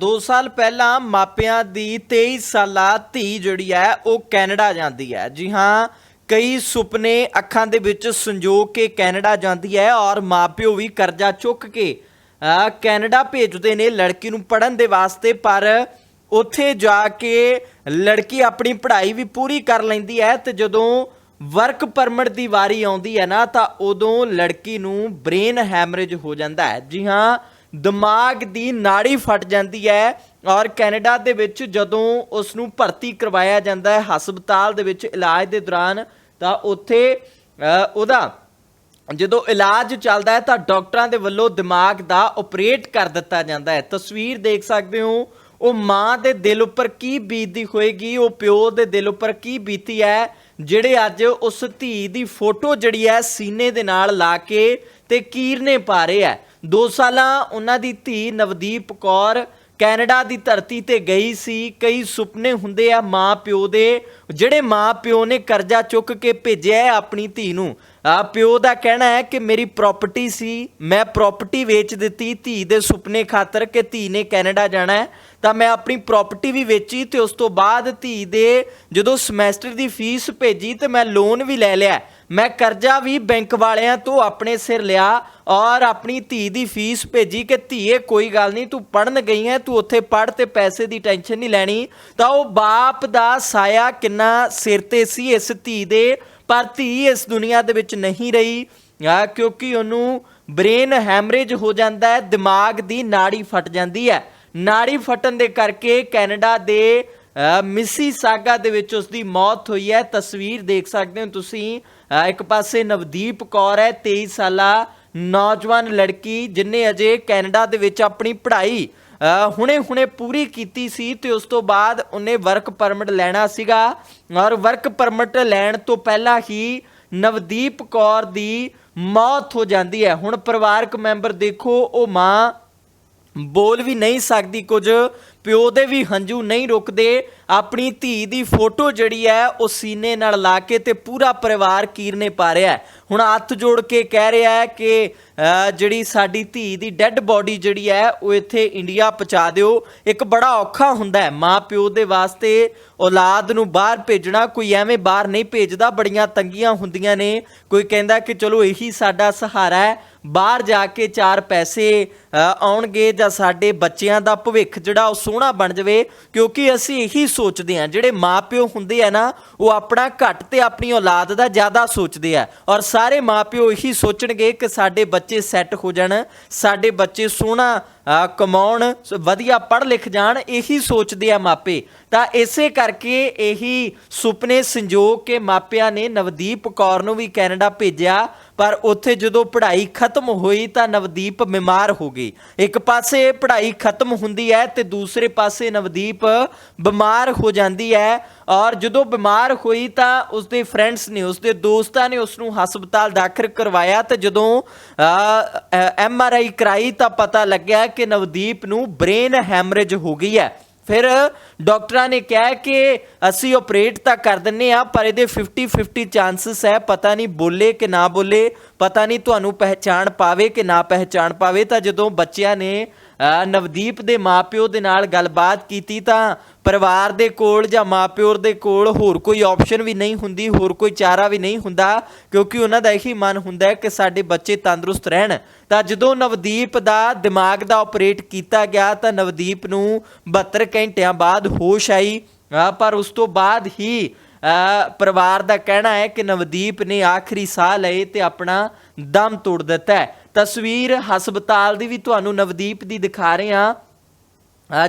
2 ਸਾਲ ਪਹਿਲਾਂ ਮਾਪਿਆਂ ਦੀ 23 ਸਾਲਾ ਧੀ ਜਿਹੜੀ ਹੈ, ਉਹ ਕੈਨੇਡਾ ਜਾਂਦੀ ਹੈ। ਜੀ ਹਾਂ, ਕਈ ਸੁਪਨੇ ਅੱਖਾਂ ਦੇ ਵਿੱਚ ਸੰਜੋ ਕੇ ਕੈਨੇਡਾ ਜਾਂਦੀ ਹੈ ਔਰ ਮਾਪਿਓ ਵੀ ਕਰਜ਼ਾ ਚੁੱਕ ਕੇ ਕੈਨੇਡਾ ਭੇਜਦੇ ਨੇ ਲੜਕੀ ਨੂੰ ਪੜਨ ਦੇ ਵਾਸਤੇ, ਪਰ ਉੱਥੇ ਜਾ ਕੇ ਲੜਕੀ ਆਪਣੀ ਪੜ੍ਹਾਈ ਵੀ ਪੂਰੀ ਕਰ ਲੈਂਦੀ ਹੈ ਤੇ ਜਦੋਂ ਵਰਕ ਪਰਮਿਟ ਦੀ ਵਾਰੀ ਆਉਂਦੀ ਹੈ ਨਾ, ਤਾਂ ਉਦੋਂ ਲੜਕੀ ਨੂੰ ਬ੍ਰੇਨ ਹੈਮਰੇਜ ਹੋ ਜਾਂਦਾ ਹੈ। ਜੀ ਹਾਂ ਦਿਮਾਗ ਦੀ ਨਾੜੀ ਫਟ ਜਾਂਦੀ ਹੈ ਔਰ ਕੈਨੇਡਾ ਦੇ ਵਿੱਚ ਜਦੋਂ ਉਸ ਨੂੰ ਭਰਤੀ ਕਰਵਾਇਆ ਜਾਂਦਾ ਹੈ ਹਸਪਤਾਲ ਦੇ ਵਿੱਚ ਇਲਾਜ ਦੇ ਦੌਰਾਨ, ਤਾਂ ਉੱਥੇ ਉਹਦਾ ਜਦੋਂ ਇਲਾਜ ਚੱਲਦਾ ਹੈ ਤਾਂ ਡਾਕਟਰਾਂ ਦੇ ਵੱਲੋਂ ਦਿਮਾਗ ਦਾ ਆਪਰੇਟ ਕਰ ਦਿੱਤਾ ਜਾਂਦਾ ਹੈ। ਤਸਵੀਰ ਦੇਖ ਸਕਦੇ ਹੋ, ਉਹ ਮਾਂ ਦੇ ਦਿਲ ਉੱਪਰ ਕੀ ਬੀਤਦੀ ਹੋਏਗੀ, ਉਹ ਪਿਓ ਦੇ ਦਿਲ ਉੱਪਰ ਕੀ ਬੀਤੀ ਹੈ, ਜਿਹੜੇ ਅੱਜ ਉਸ ਧੀ ਦੀ ਫੋਟੋ ਜਿਹੜੀ ਹੈ ਸੀਨੇ ਦੇ ਨਾਲ ਲਾ ਕੇ ਤੇ ਕੀਰਨੇ ਪਾ ਰਹੇ ਹੈ ਦੋ ਸਾਲਾਂ ਉਹਨਾਂ ਦੀ ਧੀ ਨਵਦੀਪ ਕੌਰ ਕੈਨੇਡਾ ਦੀ ਧਰਤੀ ਤੇ ਗਈ ਸੀ। ਕਈ ਸੁਪਨੇ ਹੁੰਦੇ ਆ ਮਾਂ ਪਿਓ ਦੇ, ਜਿਹੜੇ ਮਾਂ ਪਿਓ ਨੇ ਕਰਜ਼ਾ ਚੁੱਕ ਕੇ ਭੇਜਿਆ ਹੈ ਆਪਣੀ ਧੀ ਨੂੰ। ਆ ਪਿਓ ਦਾ ਕਹਿਣਾ ਹੈ ਕਿ ਮੇਰੀ ਪ੍ਰਾਪਰਟੀ ਸੀ, ਮੈਂ ਪ੍ਰਾਪਰਟੀ ਵੇਚ ਦਿੱਤੀ, ਧੀ ਦੇ ਸੁਪਨੇ ਖਾਤਰ ਕਿ ਧੀ ਨੇ ਕੈਨੇਡਾ ਜਾਣਾ ਹੈ ਤਾਂ ਮੈਂ ਆਪਣੀ ਪ੍ਰਾਪਰਟੀ ਵੀ ਵੇਚੀ ਤੇ ਉਸ ਤੋਂ ਬਾਅਦ ਧੀ ਦੇ ਜਦੋਂ ਸਮੈਸਟਰ ਦੀ ਫੀਸ ਭੇਜੀ ਤੇ ਮੈਂ ਲੋਨ ਵੀ ਲੈ ਲਿਆ। ਮੈਂ ਕਰਜ਼ਾ ਵੀ ਬੈਂਕ ਵਾਲਿਆਂ ਤੋਂ ਆਪਣੇ ਸਿਰ ਲਿਆ ਔਰ ਆਪਣੀ ਧੀ ਦੀ ਫੀਸ ਭੇਜੀ ਕਿ ਧੀਏ, ਕੋਈ ਗੱਲ ਨਹੀਂ, ਤੂੰ ਪੜਨ ਗਈ ਹੈ ਤੂੰ ਉੱਥੇ ਪੜ ਤੇ ਪੈਸੇ ਦੀ ਟੈਨਸ਼ਨ ਨਹੀਂ ਲੈਣੀ। ਤਾਂ ਉਹ ਬਾਪ ਦਾ ਸਾਇਆ ਕਿੰਨਾ ਸਿਰ ਤੇ ਸੀ ਇਸ ਧੀ ਦੇ, ਪਰ ਧੀ ਇਸ ਦੁਨੀਆ ਦੇ ਵਿੱਚ ਨਹੀਂ ਰਹੀ। ਆ, ਕਿਉਂਕਿ ਉਹਨੂੰ ਬ੍ਰੇਨ ਹੈਮਰੇਜ ਹੋ ਜਾਂਦਾ ਹੈ, ਦਿਮਾਗ ਦੀ ਨਾੜੀ ਫਟ ਜਾਂਦੀ ਹੈ। ਨਾੜੀ ਫਟਣ ਦੇ ਕਰਕੇ ਕੈਨੇਡਾ ਦੇ ਮਿਸੀ ਸਾਗਾ ਦੇ ਵਿੱਚ ਉਸ ਦੀ ਮੌਤ ਹੋਈ ਹੈ। ਤਸਵੀਰ ਦੇਖ ਸਕਦੇ ਹੋ ਤੁਸੀਂ। ਇੱਕ ਪਾਸੇ ਨਵਦੀਪ ਕੌਰ ਹੈ 23 ਸਾਲਾ ਨੌਜਵਾਨ ਲੜਕੀ, ਜਿਨੇ ਅਜੇ ਕੈਨੇਡਾ ਦੇ ਵਿੱਚ ਆਪਣੀ ਪੜ੍ਹਾਈ ਹੁਣੇ-ਹੁਣੇ ਪੂਰੀ ਕੀਤੀ ਸੀ ਤੇ ਉਸ ਤੋਂ ਬਾਅਦ ਉਹਨੇ ਵਰਕ ਪਰਮਿਟ ਲੈਣਾ ਸੀਗਾ। ਔਰ ਵਰਕ ਪਰਮਿਟ ਲੈਣ ਤੋਂ ਪਹਿਲਾਂ ਹੀ ਨਵਦੀਪ ਕੌਰ ਦੀ ਮੌਤ ਹੋ ਜਾਂਦੀ ਹੈ। ਹੁਣ ਪਰਿਵਾਰਕ ਮੈਂਬਰ ਦੇਖੋ, ਉਹ ਮਾਂ ਬੋਲ ਵੀ ਨਹੀਂ ਸਕਦੀ, ਕੁਝ ਪਿਓ ਦੇ ਵੀ ਹੰਝੂ ਨਹੀਂ ਰੁਕਦੇ। ਆਪਣੀ ਧੀ ਦੀ ਫੋਟੋ ਜਿਹੜੀ ਹੈ, ਉਹ ਸੀਨੇ ਨਾਲ ਲਾ ਕੇ ਤੇ ਪੂਰਾ ਪਰਿਵਾਰ ਕੀਰਨੇ ਪਾ ਰਿਹਾ ਹੈ। ਹੁਣ ਹੱਥ ਜੋੜ ਕੇ ਕਹਿ ਰਿਹਾ ਹੈ ਕਿ ਜਿਹੜੀ ਸਾਡੀ ਧੀ ਦੀ ਡੈੱਡ ਬਾਡੀ ਜਿਹੜੀ ਹੈ, ਉਹ ਇੱਥੇ ਇੰਡੀਆ ਪਹੁੰਚਾ ਦਿਓ। ਇੱਕ ਬੜਾ ਔਖਾ ਹੁੰਦਾ ਹੈ ਮਾਂ ਪਿਓ ਦੇ ਵਾਸਤੇ ਔਲਾਦ ਨੂੰ ਬਾਹਰ ਭੇਜਣਾ। ਕੋਈ ਐਵੇਂ ਬਾਹਰ ਨਹੀਂ ਭੇਜਦਾ, ਬੜੀਆਂ ਤੰਗੀਆਂ ਹੁੰਦੀਆਂ ਨੇ। ਕੋਈ ਕਹਿੰਦਾ ਕਿ ਚਲੋ ਇਹੀ ਸਾਡਾ ਸਹਾਰਾ ਹੈ ਬਾਹਰ ਜਾ ਕੇ ਚਾਰ ਪੈਸੇ ਆਉਣਗੇ ਜਾਂ ਸਾਡੇ ਬੱਚਿਆਂ ਦਾ ਭਵਿੱਖ ਜਿਹੜਾ ਉਹ ਸੋਹਣਾ ਬਣ ਜਾਵੇ, ਕਿਉਂਕਿ ਅਸੀਂ ਇਹੀ ਸੋਚਦੇ ਹਾਂ, ਜਿਹੜੇ ਮਾਪਿਓ ਹੁੰਦੇ ਆ ਨਾ, ਉਹ ਆਪਣਾ ਘੱਟ ਤੇ ਆਪਣੀ ਔਲਾਦ ਦਾ ਜ਼ਿਆਦਾ ਸੋਚਦੇ ਆ। ਔਰ ਸਾਰੇ ਮਾਪਿਓ ਇਹੀ ਸੋਚਣਗੇ ਕਿ ਸਾਡੇ ਬੱਚੇ ਸੈੱਟ ਹੋ ਜਾਣ, ਸਾਡੇ ਬੱਚੇ ਸੋਹਣਾ ਕਮਾਉਣ ਵਧੀਆ ਪੜ੍ਹ ਲਿਖ ਜਾਣ, ਇਹੀ ਸੋਚਦੇ ਆ ਮਾਪੇ। ਤਾਂ ਇਸੇ ਕਰਕੇ ਇਹੀ ਸੁਪਨੇ ਸੰਜੋਗ ਕੇ ਮਾਪਿਆਂ ਨੇ ਨਵਦੀਪ ਕੌਰ ਨੂੰ ਵੀ ਕੈਨੇਡਾ ਭੇਜਿਆ। ਪਰ ਉੱਥੇ ਜਦੋਂ ਪੜ੍ਹਾਈ ਖਤਮ ਹੋਈ ਤਾਂ ਨਵਦੀਪ ਬਿਮਾਰ ਹੋ ਗਈ। ਇੱਕ ਪਾਸੇ ਪੜ੍ਹਾਈ ਖਤਮ ਹੁੰਦੀ ਹੈ ਤੇ ਦੂਸਰੇ ਪਾਸੇ ਨਵਦੀਪ ਬਿਮਾਰ ਹੋ ਜਾਂਦੀ ਹੈ ਔਰ ਜਦੋਂ ਬਿਮਾਰ ਹੋਈ ਤਾਂ ਉਸਦੇ ਫਰੈਂਡਸ ਨੇ, ਉਸਦੇ ਦੋਸਤਾਂ ਨੇ ਉਸ ਨੂੰ ਹਸਪਤਾਲ ਦਾਖਲ ਕਰਵਾਇਆ ਤੇ ਜਦੋਂ ਐਮ ਆਰ ਆਈ ਕਰਾਈ ਤਾਂ ਪਤਾ ਲੱਗਿਆ ਕਿ ਨਵਦੀਪ ਨੂੰ ਬ੍ਰੇਨ ਹੈਮਰੇਜ ਹੋ ਗਈ ਹੈ। ਫਿਰ ਡਾਕਟਰਾਂ ਨੇ ਕਿਹਾ ਕਿ ਅਸੀਂ ਆਪਰੇਟ ਤਾਂ ਕਰ ਦਿੰਨੇ ਆ, ਪਰ ਇਹਦੇ 50 50 ਚਾਂਸਸ ਹੈ, ਪਤਾ ਨਹੀਂ ਬੋਲੇ ਕਿ ਨਾ ਬੋਲੇ। ਪਤਾ ਨਹੀਂ ਤੁਹਾਨੂੰ ਪਹਿਚਾਣ ਪਾਵੇ ਕਿ ਨਾ ਪਹਿਚਾਣ ਪਾਵੇ, ਤਾਂ ਜਦੋਂ ਬੱਚਿਆਂ ਨੇ ਨਵਦੀਪ ਦੇ ਮਾਪਿਓ ਦੇ ਨਾਲ ਗੱਲਬਾਤ ਕੀਤੀ ਤਾਂ ਪਰਿਵਾਰ ਦੇ ਕੋਲ ਜਾਂ ਮਾਪਿਓ ਦੇ ਕੋਲ ਹੋਰ ਕੋਈ ਆਪਸ਼ਨ ਵੀ ਨਹੀਂ ਹੁੰਦੀ, ਹੋਰ ਕੋਈ ਚਾਰਾ ਵੀ ਨਹੀਂ ਹੁੰਦਾ, ਕਿਉਂਕਿ ਉਹਨਾਂ ਦਾ ਇਹੀ ਮਨ ਹੁੰਦਾ ਹੈ ਕਿ ਸਾਡੇ ਬੱਚੇ ਤੰਦਰੁਸਤ ਰਹਿਣ। ਤਾਂ ਜਦੋਂ ਨਵਦੀਪ ਦਾ ਦਿਮਾਗ ਦਾ ਆਪਰੇਟ ਕੀਤਾ ਗਿਆ, ਤਾਂ ਨਵਦੀਪ ਨੂੰ 72 ਘੰਟਿਆਂ ਬਾਅਦ ਹੋਸ਼ ਆਈ। ਪਰ ਉਸ ਤੋਂ ਬਾਅਦ ਹੀ ਪਰਿਵਾਰ ਦਾ ਕਹਿਣਾ ਹੈ ਕਿ ਨਵਦੀਪ ਨੇ ਆਖਰੀ ਸਾਹ ਲਏ ਤੇ ਆਪਣਾ ਦਮ ਤੋੜ ਦਿੱਤਾ ਤਸਵੀਰ ਹਸਪਤਾਲ ਦੀ ਵੀ ਤੁਹਾਨੂੰ ਨਵਦੀਪ ਦੀ ਦਿਖਾ ਰਹੇ ਹਾਂ।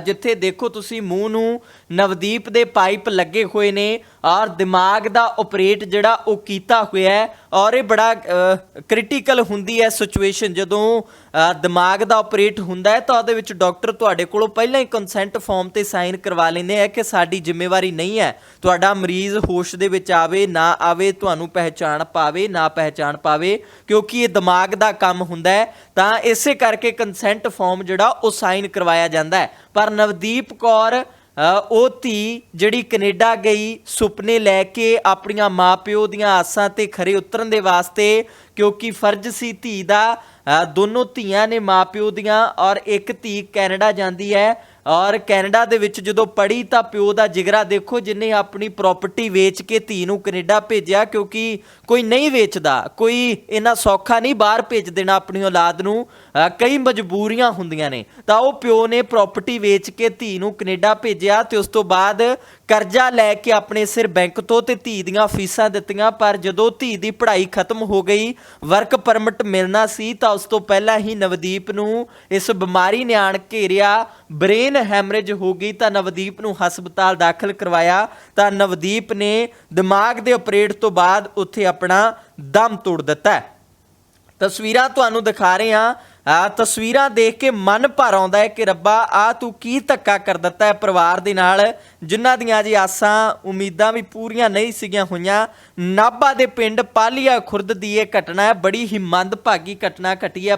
ਜਿੱਥੇ ਦੇਖੋ ਤੁਸੀਂ ਮੂੰਹ ਨੂੰ ਨਵਦੀਪ ਦੇ ਪਾਈਪ ਲੱਗੇ ਹੋਏ ਨੇ, ਔਰ ਦਿਮਾਗ ਦਾ ਆਪਰੇਟ ਜਿਹੜਾ ਉਹ ਕੀਤਾ ਹੋਇਆ ਹੈ, ਔਰ ਇਹ ਬੜਾ ਕ੍ਰਿਟੀਕਲ ਹੁੰਦੀ ਹੈ ਸਿਚੁਏਸ਼ਨ ਜਦੋਂ ਦਿਮਾਗ ਦਾ ਆਪਰੇਟ ਹੁੰਦਾ ਹੈ, ਤਾਂ ਉਹਦੇ ਵਿੱਚ ਡਾਕਟਰ ਤੁਹਾਡੇ ਕੋਲੋਂ ਪਹਿਲਾਂ ਹੀ ਕੰਸੈਂਟ ਫਾਰਮ ਤੇ ਸਾਈਨ ਕਰਵਾ ਲੈਂਦੇ ਆ ਕਿ ਸਾਡੀ ਜ਼ਿੰਮੇਵਾਰੀ ਨਹੀਂ ਹੈ, ਤੁਹਾਡਾ ਮਰੀਜ਼ ਹੋਸ਼ ਦੇ ਵਿੱਚ ਆਵੇ, ਨਾ ਆਵੇ, ਤੁਹਾਨੂੰ ਪਹਿਚਾਣ ਪਾਵੇ, ਨਾ ਪਹਿਚਾਣ ਪਾਵੇ, ਕਿਉਂਕਿ ਇਹ ਦਿਮਾਗ ਦਾ ਕੰਮ ਹੁੰਦਾ ਹੈ, ਤਾਂ ਇਸੇ ਕਰਕੇ ਕੰਸੈਂਟ ਫਾਰਮ ਜਿਹੜਾ ਉਹ ਸਾਈਨ ਕਰਵਾਇਆ ਜਾਂਦਾ ਹੈ। ਪਰ ਨਵਦੀਪ ਕੌਰ ਉਹ ਧੀ ਜਿਹੜੀ ਕੈਨੇਡਾ ਗਈ, ਸੁਪਨੇ ਲੈ ਕੇ ਆਪਣੀਆਂ ਮਾਪਿਓ ਦੀਆਂ ਆਸਾਂ ਤੇ ਖਰੇ ਉਤਰਨ ਦੇ ਵਾਸਤੇ, ਕਿਉਂਕਿ ਫਰਜ਼ ਸੀ ਧੀ ਦਾ ਦੋਨੋਂ ਧੀਆਂ ਨੇ ਮਾਪਿਓ ਦੀਆਂ ਔਰ ਇੱਕ ਧੀ ਕੈਨੇਡਾ ਜਾਂਦੀ ਹੈ। ਔਰ ਕੈਨੇਡਾ ਦੇ ਵਿੱਚ ਜਦੋਂ ਪੜੀ ਤਾਂ ਪਿਓ ਦਾ ਜਿਗਰਾ ਦੇਖੋ ਜਿਨੇ ਆਪਣੀ ਪ੍ਰਾਪਰਟੀ ਵੇਚ ਕੇ ਧੀ ਨੂੰ ਕੈਨੇਡਾ ਭੇਜਿਆ ਕਿਉਂਕਿ ਕੋਈ ਨਹੀਂ ਵੇਚਦਾ, ਕੋਈ ਇੰਨਾ ਸੌਖਾ ਨਹੀਂ ਬਾਹਰ ਭੇਜ ਦੇਣਾ ਆਪਣੀ ਔਲਾਦ ਨੂੰ। ਕਈ ਮਜਬੂਰੀਆਂ ਹੁੰਦੀਆਂ ਨੇ। ਤਾਂ ਉਹ ਪਿਓ ਨੇ ਪ੍ਰਾਪਰਟੀ ਵੇਚ ਕੇ ਧੀ ਨੂੰ ਕੈਨੇਡਾ ਭੇਜਿਆ ਤੇ ਉਸ ਤੋਂ ਬਾਅਦ ਕਰਜ਼ਾ ਲੈ ਕੇ ਆਪਣੇ ਸਿਰ ਬੈਂਕ ਤੋਂ ਤੇ ਧੀ ਦੀਆਂ ਫੀਸਾਂ ਦਿੱਤੀਆਂ, ਪਰ ਜਦੋਂ ਧੀ ਦੀ ਪੜ੍ਹਾਈ ਖਤਮ ਹੋ ਗਈ ਵਰਕ ਪਰਮਿਟ ਮਿਲਣਾ ਸੀ, ਤਾਂ ਉਸ ਤੋਂ ਪਹਿਲਾਂ ਹੀ ਨਵਦੀਪ ਨੂੰ ਇਸ ਬਿਮਾਰੀ ਨੇ ਆਣ ਘੇਰਿਆ। ਬ੍ਰੇਨ ਹੈਮਰੇਜ ਹੋ ਗਈ, ਤਾਂ ਨਵਦੀਪ ਨੂੰ ਹਸਪਤਾਲ ਦਾਖਲ ਕਰਵਾਇਆ। ਤਾਂ ਨਵਦੀਪ ਨੇ ਦਿਮਾਗ ਦੇ ਆਪਰੇਟ ਤੋਂ ਬਾਅਦ ਉੱਥੇ ਆਪਣਾ ਦਮ ਤੋੜ ਦਿੱਤਾ ਤਸਵੀਰਾਂ ਤੁਹਾਨੂੰ ਦਿਖਾ ਰਹੇ ਹਾਂ। ਆ ਤਸਵੀਰਾਂ ਦੇਖ ਕੇ ਮਨ ਭਰ ਆਉਂਦਾ ਹੈ ਕਿ ਰੱਬਾ, ਆ ਤੂੰ ਕੀ ਧੱਕਾ ਕਰ ਦਿੱਤਾ ਹੈ ਪਰਿਵਾਰ ਦੇ ਨਾਲ? ਜਿਨ੍ਹਾਂ ਦੀਆਂ ਜੀ ਆਸਾਂ, ਉਮੀਦਾਂ ਵੀ ਪੂਰੀਆਂ ਨਹੀਂ ਸੀਗੀਆਂ ਹੋਈਆਂ, ਨਾਭਾ ਦੇ ਪਿੰਡ ਪਾਲੀਆ ਖੁਰਦ ਦੀ ਇਹ ਘਟਨਾ ਹੈ। ਬੜੀ ਹੀ ਮੰਦਭਾਗੀ ਘਟਨਾ ਘਟੀ ਹੈ।